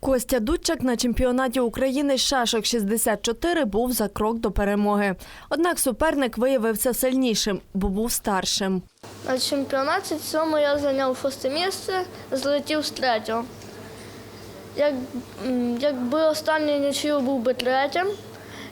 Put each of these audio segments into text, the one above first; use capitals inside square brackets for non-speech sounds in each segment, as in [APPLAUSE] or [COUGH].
Костя Дудчак на чемпіонаті України шашок 64 був за крок до перемоги. Однак суперник виявився сильнішим, бо був старшим. На чемпіонаті цьому я зайняв шосте місце, злетів з третього. Як, якби останній нічию був би третім,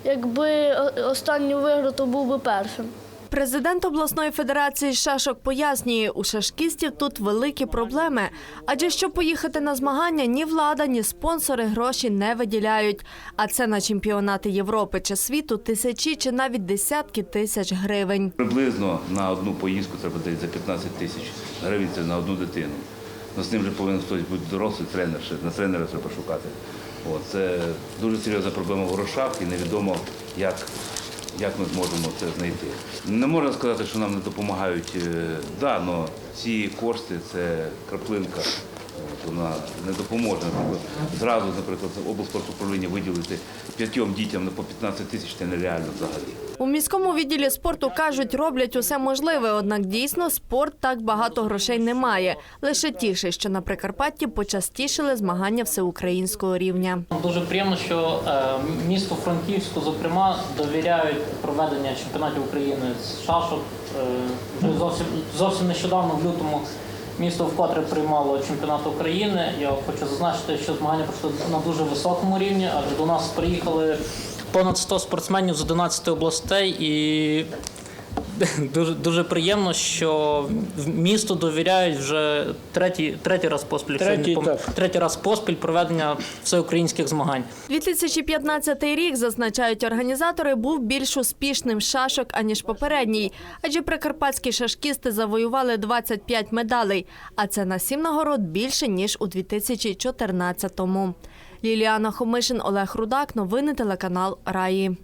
якби о- останню вигру, то був би першим. Президент обласної федерації шашок пояснює, у шашкістів тут великі проблеми. Адже щоб поїхати на змагання, ні влада, ні спонсори гроші не виділяють. А це на чемпіонати Європи чи світу тисячі чи навіть десятки тисяч гривень. Приблизно на одну поїздку треба дати за 15 тисяч гривень це на одну дитину. Ну, з ним же повинен хтось бути дорослий тренер, ще на тренера треба шукати. От, це дуже серйозна проблема в грошах і невідомо, як, як ми зможемо це знайти. Не можна сказати, що нам не допомагають. е, Да, але ці кошти це краплинка. Вона не допоможе. Наприклад, зразу, наприклад, облспортуправління виділити п'ятьом дітям на по 15 тисяч це нереально взагалі. У міському відділі спорту кажуть, роблять усе можливе, однак дійсно спорт так багато грошей не має. Лише тішить, що на Прикарпатті почастішили змагання всеукраїнського рівня. Дуже приємно, що е, місту Франківську, зокрема, довіряють проведення чемпіонатів України з шашок. Е, зовсім зовсім нещодавно, в лютому, місто вкотре приймало чемпіонат України. Я хочу зазначити, що змагання пройшли на дуже високому рівні, адже до нас приїхали понад 100 спортсменів з 11 областей і. [LAUGHS] Дуже дуже приємно, що в місту довіряють вже третій, третій раз поспіль. Третій, пом- так. третій раз поспіль проведення всеукраїнських змагань. 2015 рік, зазначають організатори, був більш успішним шашок, аніж попередній. Адже прикарпатські шашкісти завоювали 25 медалей, а це на сім нагород більше, ніж у 2014-му. Ліліана Хомишин, Олег Рудак. Новини телеканал Раї.